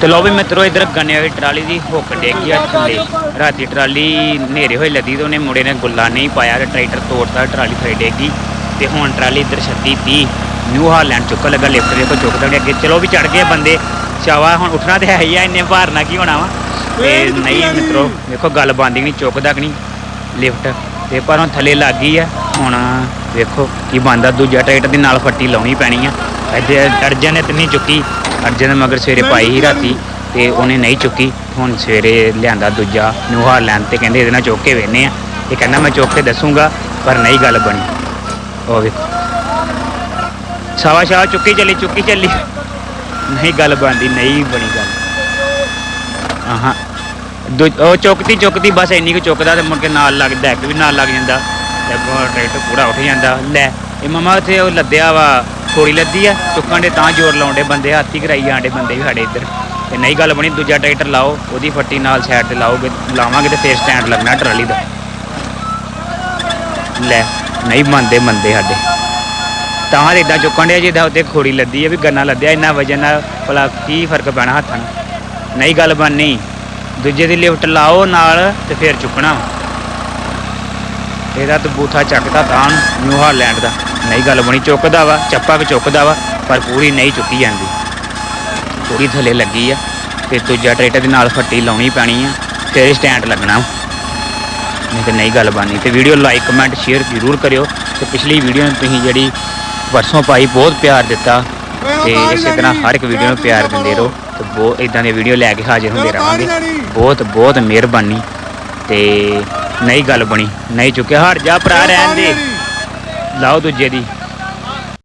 ਤੇ ਲੋ ਵੀ ਮਿੱਤਰੋ, ਇਧਰ ਗੰਨੇ ਵਾਲੀ ਟਰਾਲੀ ਦੀ ਹੁੱਕ ਡੇਗੀ ਆ ਥੱਲੇ ਰਾਤੀ ਟਰਾਲੀ ਨੇਰੇ ਹੋਏ ਲੱਦੀ ਤੇ ਉਹਨੇ ਮੁੰਡੇ ਨੇ ਗੁੱਲਾ ਨਹੀਂ ਪਾਇਆ ਤੇ ਟਰੈਕਟਰ ਤੋੜਦਾ ਟਰਾਲੀ ਥੱਲੇ ਡੇਗੀ ਤੇ ਹੁਣ ਟਰਾਲੀ ਇਧਰ 36 30 ਨਿਊ ਹਾਲੈਂਡ ਚੁੱਕ ਲੱਗਾ, ਲਿਫਟ ਦੇਖੋ ਚੁੱਕਦਾ ਵੀ ਅੱਗੇ। ਚਲੋ ਵੀ ਚੜ ਗਏ ਬੰਦੇ। ਸ਼ਾਵਾ ਹੁਣ ਉੱਠਣਾ ਤੇ ਹੈ ਹੀ ਆ, ਇੰਨੇ ਭਾਰ ਨਾਲ ਕੀ ਹੋਣਾ ਵਾ? ਤੇ ਨਹੀਂ ਮਿੱਤਰੋ ਦੇਖੋ ਗੱਲ ਬੰਦੀ ਨਹੀਂ, ਚੁੱਕਦਾ ਕਿ ਨਹੀਂ ਲਿਫਟ। ਤੇ ਪਰ ਹੁਣ ਥੱਲੇ ਲੱਗ ਗਈ ਆ, ਹੁਣ ਵੇਖੋ ਕੀ ਬੰਦਾ ਦੂਜਾ ਟਰੈਕਟਰ ਦੇ ਨਾਲ ਫੱਟੀ ਲਾਉਣੀ ਪੈਣੀ ਆ। ਇੱਥੇ ਅਰਜਨ ਨੇ ਤੇ ਨਹੀਂ ਚੁੱਕੀ। ਅਰਜਨ ਮਗਰ ਸਵੇਰੇ ਪਾਈ ਸੀ ਰਾਤੀ ਤੇ ਉਹਨੇ ਨਹੀਂ ਚੁੱਕੀ। ਹੁਣ ਸਵੇਰੇ ਲਿਆਂਦਾ ਦੂਜਾ ਨਿਊ ਹਾਲੈਂਡ ਤੇ ਕਹਿੰਦੇ ਇਹਦੇ ਨਾਲ ਚੁੱਕ ਕੇ ਵੇਨੇ ਆ। ਇਹ ਕਹਿੰਦਾ ਮੈਂ ਚੁੱਕ ਕੇ ਦੱਸੂਗਾ ਪਰ ਨਹੀਂ ਗੱਲ ਬਣੀ। ਉਹ ਵੇਖੋ। ਸ਼ਾਵਾ ਸ਼ਾਵਾ ਚੁੱਕੀ ਚੱਲੀ ਚੁੱਕੀ ਚੱਲੀ। ਨਹੀਂ ਗੱਲ ਬਣਦੀ ਨਹੀਂ ਬਣੀ ਗੱਲ। ਆਹਾਂ। ਉਹ ਚੁੱਕਦੀ ਚੁੱਕਦੀ ਬਸ ਇੰਨੀ ਕੁ ਚੁੱਕਦਾ ਤੇ ਮੁੜ ਕੇ ਨਾਲ ਲੱਗਦਾ ਇੱਕ ਵੀ ਨਾਲ ਲੱਗ ਜਾਂਦਾ। ਤੇ ਟਰੈਕਟਰ ਪੂਰਾ ਉੱਠ ਜਾਂਦਾ। ਲੈ ਇਹ ਮਮਾ ਉੱਥੇ ਉਹ ਲੱਦਿਆ ਵਾ। ਥੋੜੀ ਲੱਦੀ ਆ, ਚੁੱਕਣ ਦੇ ਤਾਂ ਜ਼ੋਰ ਲਾਉਂਦੇ ਬੰਦੇ, ਹਾਥੀ ਕਰਾਈ ਜਾਂਦੇ ਬੰਦੇ ਵੀ ਸਾਡੇ ਇੱਧਰ। ਤੇ ਨਹੀਂ ਗੱਲ ਬਣੀ, ਦੂਜਾ ਟਰੈਕਟਰ ਲਾਓ, ਉਹਦੀ ਫੱਟੀ ਨਾਲ ਸਾਈਡ ਤੇ ਲਾਓਗੇ, ਲਾਵਾਂਗੇ ਤੇ ਫੇਰ ਸਟੈਂਡ ਲੱਗਣਾ ਟਰਾਲੀ ਦਾ। ਲੈ, ਨਹੀਂ ਮੰਨਦੇ ਮੰਨਦੇ ਸਾਡੇ। ਤਾਂ ਇਦਾਂ ਚੁੱਕਣ ਦੇ ਜਿੱਦਾਂ ਉੱਤੇ ਖੋੜੀ ਲੱਦੀ ਆ, ਵੀ ਗੰਨਾ ਲੱਦਿਆ, ਇੰਨਾ ਵਜਨ ਨਾਲ ਭਲਾ ਕੀ ਫ਼ਰਕ ਪੈਣਾ ਹੱਥਾਂ ਨੂੰ। ਨਹੀਂ ਗੱਲ ਬਣਨੀ, ਦੂਜੇ ਦੀ ਲਿਫਟ ਲਾਓ ਨਾਲ ਤੇ ਫਿਰ ਚੁੱਕਣਾ। ਇਹਦਾ ਤੇ ਬੂਥਾ ਚੱਕਦਾ ਤਾਂ, ਨਿਊ ਹਾਲੈਂਡ ਦਾ। ਨਹੀਂ ਗੱਲ ਬਣੀ ਚੁੱਕਦਾ ਵਾ ਚੱਪਾ ਕਿ ਚੁੱਕਦਾ ਵਾ ਪਰ ਪੂਰੀ ਨਹੀਂ ਚੁੱਕੀ ਜਾਂਦੀ। ਪੂਰੀ ਥੱਲੇ ਲੱਗੀ ਆ ਤੇ ਦੂਜਾ ਟਰੇਟਰ ਦੇ ਨਾਲ ਫੱਟੀ ਲਾਉਣੀ ਪੈਣੀ ਆ ਫਿਰ ਸਟੈਂਡ ਲੱਗਣਾ ਵਾ। ਨਹੀਂ ਤੇ ਨਹੀਂ ਗੱਲ ਬਣਨੀ ਤੇ ਵੀਡੀਓ ਲਾਈਕ ਕਮੈਂਟ ਸ਼ੇਅਰ ਜ਼ਰੂਰ ਕਰਿਓ ਤੇ ਪਿਛਲੀ ਵੀਡੀਓ ਨੂੰ ਤੁਸੀਂ ਜਿਹੜੀ ਪਰਸੋਂ ਪਾਈ ਬਹੁਤ ਪਿਆਰ ਦਿੱਤਾ ਤੇ ਇਸੇ ਤਰ੍ਹਾਂ ਹਰ ਇੱਕ ਵੀਡੀਓ ਨੂੰ ਪਿਆਰ ਦਿੰਦੇ ਰਹੋ ਤੇ ਬਹੁਤ ਇਦਾਂ ਦੀਆਂ ਵੀਡੀਓ ਲੈ ਕੇ ਹਾਜ਼ਰ ਹੁੰਦੇ ਰਹਾਂਗੇ। ਬਹੁਤ ਬਹੁਤ ਮਿਹਰਬਾਨੀ ਤੇ ਨਹੀਂ ਗੱਲ ਬਣੀ ਨਹੀਂ ਚੁੱਕਿਆ ਹਟ ਜਾ ਭਰਾ ਰਹਿਣ ਦੇ। Laudo Jerry.